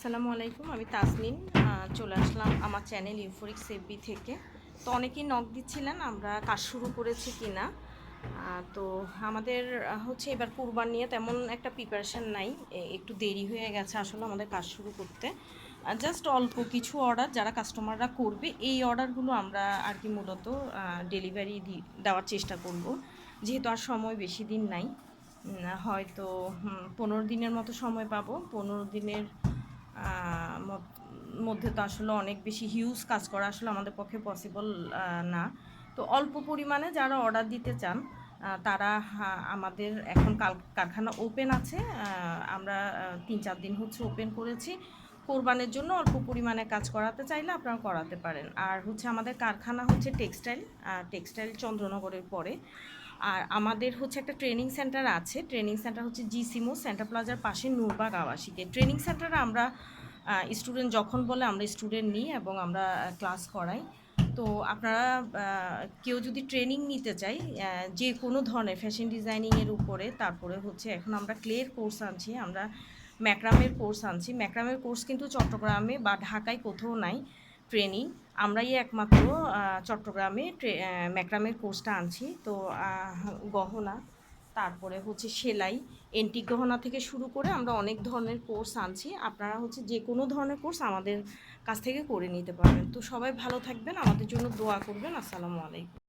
আসসালামু আলাইকুম, আমি তাসনিন চলে আসলাম আমার চ্যানেল ইউফোরিক সেফবি থেকে। তো অনেকেই নক দিচ্ছিলেন, আমরা কাজ শুরু করেছি কি না তো আমাদের হচ্ছে এবার কুরবান নিয়ে তেমন একটা প্রিপারেশন নাই। একটু দেরি হয়ে গেছে আসলে আমাদের কাজ শুরু করতে। জাস্ট অল্প কিছু অর্ডার যারা কাস্টমাররা করবে, এই অর্ডারগুলো আমরা আর কি মূলত ডেলিভারি দেওয়ার চেষ্টা করব। যেহেতু আর সময় বেশি দিন নাই হয়তো পনেরো দিনের মতো সময় পাবো। পনেরো দিনের মধ্যে তো আসলে অনেক বেশি হিউজ কাজ করা আসলে আমাদের পক্ষে পসিবল না। তো অল্প পরিমাণে যারা অর্ডার দিতে চান তারা আমাদের এখন কাল, কারখানা ওপেন আছে। আমরা তিন চার দিন হচ্ছে ওপেন করেছি। কোরবানের জন্য অল্প পরিমাণে কাজ করাতে চাইলে আপনারা করাতে পারেন। আর হচ্ছে আমাদের কারখানা হচ্ছে টেক্সটাইল টেক্সটাইল চন্দ্রনগরের পরে। আর আমাদের হচ্ছে একটা ট্রেনিং সেন্টার আছে। ট্রেনিং সেন্টার হচ্ছে জি সিমো সেন্টার প্লাজার পাশে নূরবাগ আবাসিকে ট্রেনিং সেন্টারে আমরা স্টুডেন্ট যখন বলে আমরা স্টুডেন্ট নিই এবং আমরা ক্লাস করাই। তো আপনারা কেউ যদি ট্রেনিং নিতে চাই যে কোনো ধরনের ফ্যাশন ডিজাইনিংয়ের উপরে, তারপরে হচ্ছে এখন আমরা ক্লের কোর্স আনছি, আমরা ম্যাক্রামের কোর্স আনছি। ম্যাক্রামের কোর্স কিন্তু চট্টগ্রামে বা ঢাকায় কোথাও নাই ট্রেনিং আমরাই একমাত্র চট্টগ্রামে ম্যাক্রামের কোর্সটা আনছি। তো গহনা, তারপরে হচ্ছে সেলাই, এন্টিক গহনা থেকে শুরু করে আমরা অনেক ধরনের কোর্স আনছি। আপনারা হচ্ছে যে কোনো ধরনের কোর্স আমাদের কাছ থেকে করে নিতে পারবেন। তো সবাই ভালো থাকবেন, আমাদের জন্য দোয়া করবেন। আসসালামু আলাইকুম।